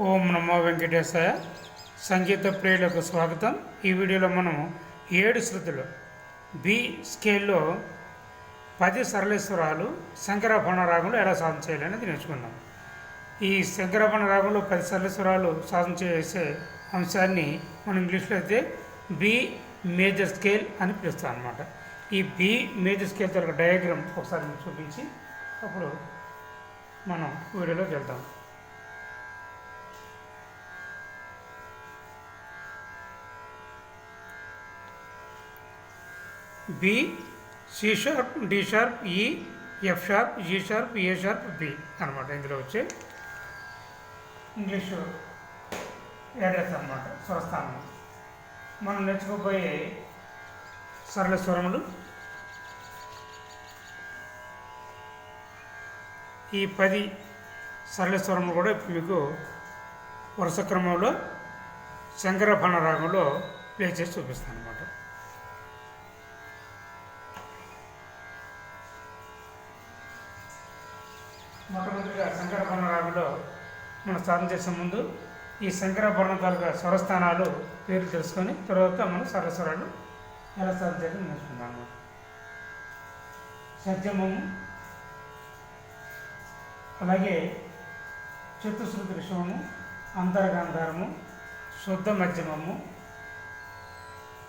ఓం నమో వెంకటేశాయ. సంగీత ప్రియులకు స్వాగతం. ఈ వీడియోలో మనం ఏడు శృతులు. బి స్కేల్లో పది సరళేశ్వరాలు శంకరాభరణ రాగంలో ఎలా సాధన చేయాలనేది నేర్చుకున్నాం ఈ శంకరాభరణ రాగంలో పది సరళేశ్వరాలు సాధన చేసే అంశాన్ని మనం ఇంగ్లీష్లో అయితే బి మేజర్ స్కేల్ అని పిలుస్తాం అనమాట ఈ బి మేజర్ స్కేల్ ఒక డయాగ్రామ్ ఒకసారి చూపించి అప్పుడు మనం వీడియోలోకి వెళ్తాం. B C sharp D sharp E F sharp G sharp A sharp B అనమాట ఇందులో వచ్చే ఇంగ్లీషు అడ్రస్ అనమాట స్వరస్థానం మనం నేర్చుకోబోయే సరళ స్వరములు ఈ పది సరళ స్వరములు కూడా ఇప్పుడు మీకు వరుస క్రమంలో శంకరభణ రాగంలో ప్లే చేసి చూపిస్తాను మొట్టమొదటిగా శంకరభరణ రాగంలో మనం సాధన చేసే ముందు ఈ శంకరభరణ తాలూకా స్వరస్థానాలు పేరు తెలుసుకొని తర్వాత మనం సరస్వరాలు ఎలా సాధన చేయడం నేర్చుకున్నాము సత్యమము అలాగే చతుశ్రుతి విషమము అంతర్గాంధారము శుద్ధ మధ్యమము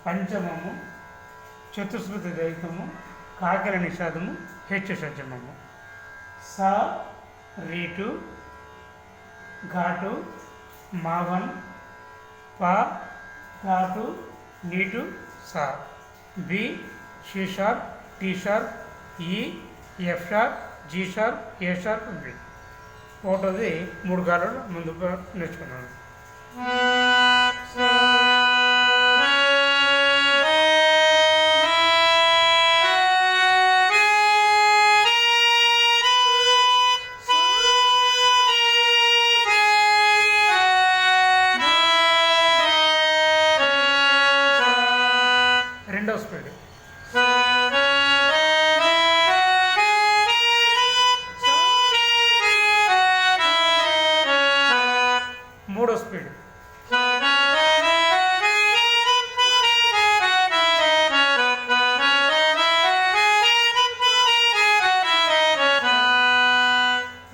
పంచమము చతుశ్రుతి దైతము కాకర నిషాదము హెచ్చు సజ్జమము. సా రీటు ఘాటు మావన్ పా ఘాటు నీటు సా. B C sharp D sharp E F sharp G sharp A sharp B. ఒకటోది మూడు గాలు ముందు నేర్చుకున్నాను.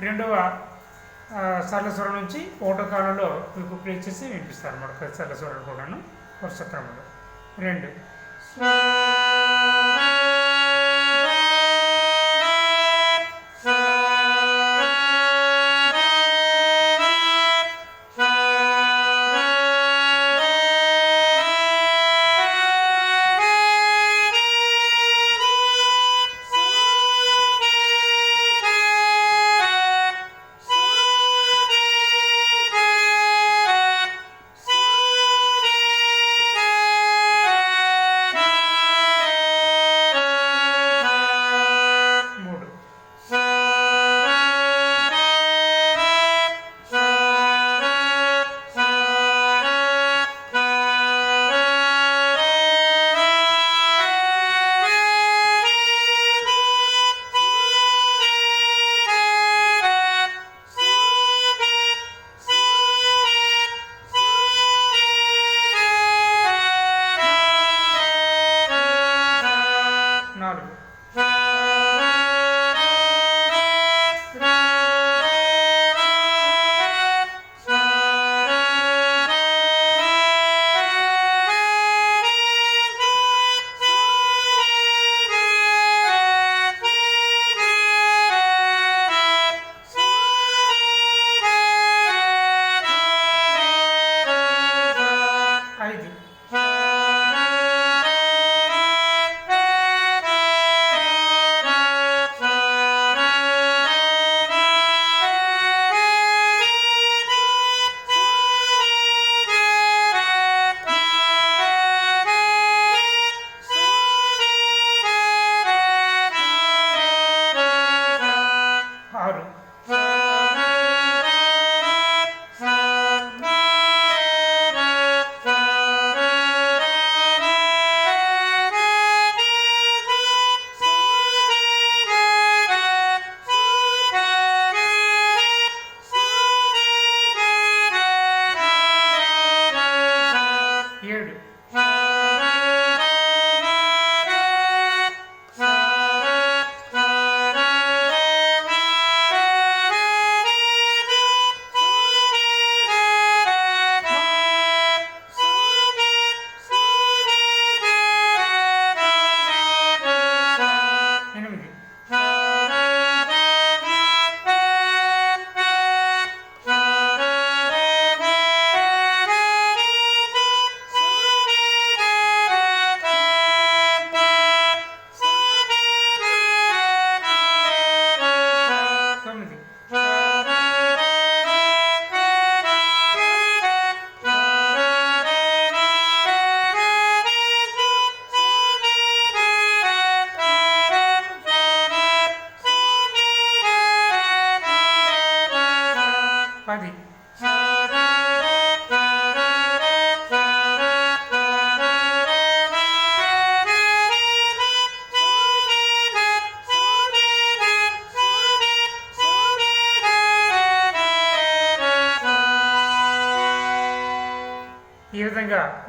రెండవ ఆ, సరళ స్వరం నుంచి ఒకటో కాలంలో మీకు ప్లే చేసి వినిపిస్తారు అన్నమాట. ప్రతి సరళ స్వరం కూడాను. వరుస క్రమంలో. రెండు.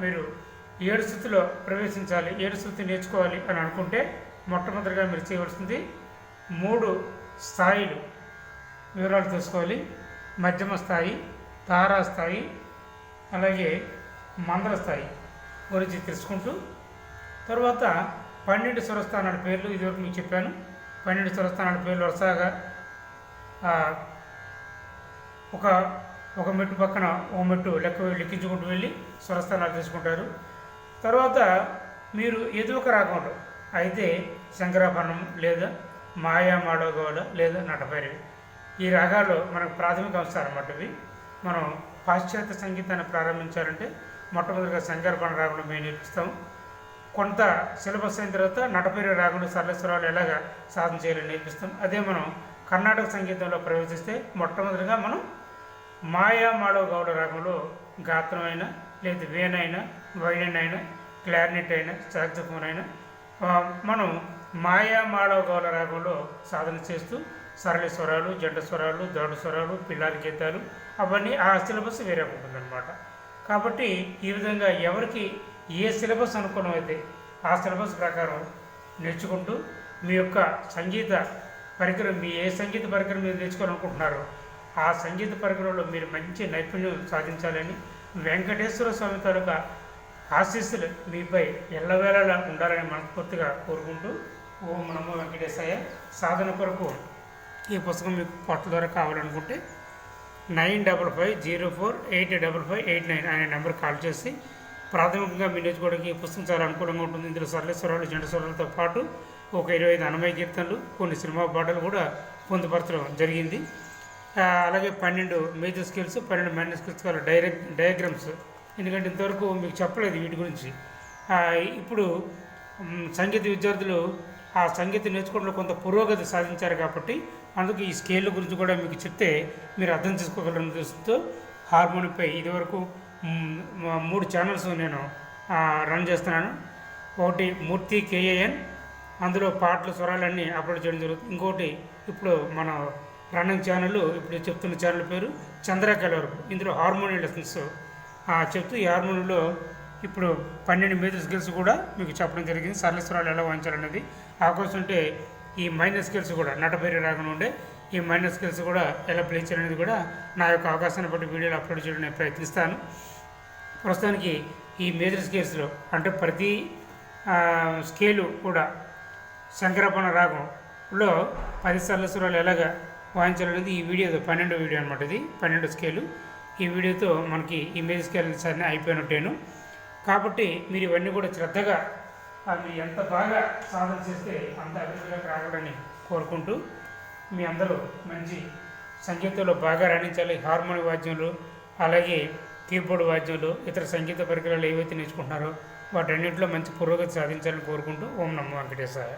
మీరు ఏడు స్థితిలో ప్రవేశించాలి ఏడు స్థుతి నేర్చుకోవాలి అని అనుకుంటే మొట్టమొదటిగా మీరు చేయవలసింది మూడు స్థాయిలు వివరాలు తెలుసుకోవాలి. మధ్యమ స్థాయి తారా స్థాయి అలాగే మందర స్థాయి గురించి తెలుసుకుంటూ తర్వాత పన్నెండు స్వరస్థానాల పేర్లు ఇదివరకు మీకు చెప్పాను. పన్నెండు స్వరస్థానాల పేర్లు వరుసగా ఒక ఒక మెట్టు పక్కన ఓ మెట్టు లెక్క లెక్కించుకుంటూ వెళ్ళి స్వరస్థానాలు తీసుకుంటారు. తర్వాత మీరు ఏదో ఒక రాగంలో అయితే శంకరాభరణం లేదా మాయా మాడోగోళ లేదా నటభైరవి. ఈ రాగాలు మనకు ప్రాథమిక అంశాలు అన్నమాట ఇవి మనం పాశ్చాత్య సంగీతాన్ని ప్రారంభించాలంటే మొట్టమొదటిగా శంకరభరణ రాగంలో మేము నేర్పిస్తాం. కొంత సిలబస్ అయిన తర్వాత నటపేరు రాగంలో సరళస్వరాలు ఎలాగా సాధన చేయాలని నేర్పిస్తాం. అదే మనం కర్ణాటక సంగీతంలో ప్రవేశిస్తే మొట్టమొదటిగా మనం మాయా మాడవ గౌడ రాగంలో గాత్రం అయినా లేదా వేనైనా వైలిన్ అయినా క్లారినెట్ అయినా సాక్సఫోన్ అయినా మనం మాయా మాడవ గౌడ రాగంలో సాధన చేస్తూ సరళ స్వరాలు జంట స్వరాలు దౌడ స్వరాలు పిల్లల గీతాలు అవన్నీ ఆ సిలబస్ వేరే ఉంటుందన్నమాట. కాబట్టి ఈ విధంగా ఎవరికి ఏ సిలబస్ అనుకూలమైతే ఆ సిలబస్ ప్రకారం నేర్చుకుంటూ మీ యొక్క సంగీత పరికరం మీ ఏ సంగీత పరికరం మీరు నేర్చుకోవాలనుకుంటున్నారో ఆ సంగీత పరికరంలో మీరు మంచి నైపుణ్యం సాధించాలని వెంకటేశ్వర స్వామి తాలూకా ఆశీస్సులు మీపై ఎల్లవేళలా ఉండాలని మనస్ఫూర్తిగా కోరుకుంటూ ఓం నమో వెంకటేశాయ. సాధన కొరకు ఈ పుస్తకం మీకు పొట్ట ద్వారా కావాలనుకుంటే nine double five zero four eight double five eight nine అనే నెంబర్ కాల్ చేసి ప్రాథమికంగా మీ నేర్చుకోవడానికి ఈ పుస్తకం చాలా అనుకూలంగా ఉంటుంది. ఇందులో సరళేశ్వరాలు జంట స్వరాలతో పాటు ఒక ఇరవై ఐదు అనమయ కీర్తనలు కొన్ని సినిమా పాటలు కూడా పొందుపరచడం జరిగింది. అలాగే పన్నెండు మేజర్ స్కిల్స్ పన్నెండు మైనర్ స్కిల్స్ కావాలి డైరెక్ట్ డయాగ్రామ్స్ ఎందుకంటే ఇంతవరకు మీకు చెప్పలేదు వీటి గురించి. ఇప్పుడు సంగీత విద్యార్థులు ఆ సంగీతం నేర్చుకోవడంలో కొంత పురోగతి సాధించారు కాబట్టి అందుకు ఈ స్కేల్ గురించి కూడా మీకు చెప్తే మీరు అర్థం చేసుకోగలరని ఉద్దేశంతో హార్మోనిపై ఇదివరకు మూడు ఛానల్స్ నేను రన్ చేస్తున్నాను. ఒకటి మూర్తి కేఏఎన్ అందులో పాటలు స్వరాలన్నీ అప్లోడ్ చేయడం జరుగుతుంది. ఇంకోటి ఇప్పుడు మన రన్నింగ్ ఛానల్ ఇప్పుడు చెప్తున్న ఛానల్ పేరు చంద్రకళ వరకు ఇందులో హార్మోనియం లెసన్స్ చెప్తూ ఈ హార్మోనియంలో ఇప్పుడు పన్నెండు మేజర్ స్కిల్స్ కూడా మీకు చెప్పడం జరిగింది. సరళ స్వరాలు ఎలా వాయించాలనేది ఆ కోసం ఈ మైనర్ స్కిల్స్ కూడా నటపేరి రాకుండా ఉండే ఈ మైనర్ స్కిల్స్ కూడా ఎలా ప్లే చేయాలనేది కూడా నా యొక్క అవకాశాన్ని బట్టి వీడియోలు అప్లోడ్ చేయడం నేను ప్రయత్నిస్తాను. ప్రస్తుతానికి ఈ మేజర్ స్కేల్స్లో అంటే ప్రతి స్కేలు కూడా శంకరపణ రాగంలో పది సరళస్వరాలు ఎలాగా వాయించాలనేది ఈ వీడియో పన్నెండో వీడియో అనమాట ఇది. పన్నెండు స్కేలు. ఈ వీడియోతో మనకి ఇమేజ్ స్కేల్ స్కేల్స్ అన్నీ అయిపోయినట్టేను. కాబట్టి మీరు ఇవన్నీ కూడా శ్రద్ధగా ఆ, మీరు ఎంత బాగా సాధన చేస్తే అంత అభివృద్ధిలోకి రాకూడని కోరుకుంటూ మీ అందరూ మంచి సంగీతంలో బాగా రాణించాలి. హార్మోన్ వాద్యంలో అలాగే కీబోర్డ్ వాద్యంలో ఇతర సంగీత పరికరాలు ఏవైతే నేర్చుకుంటున్నారో వాటన్నింటిలో మంచి పురోగతి సాధించాలని కోరుకుంటూ ఓం నమో వెంకటేశాయ.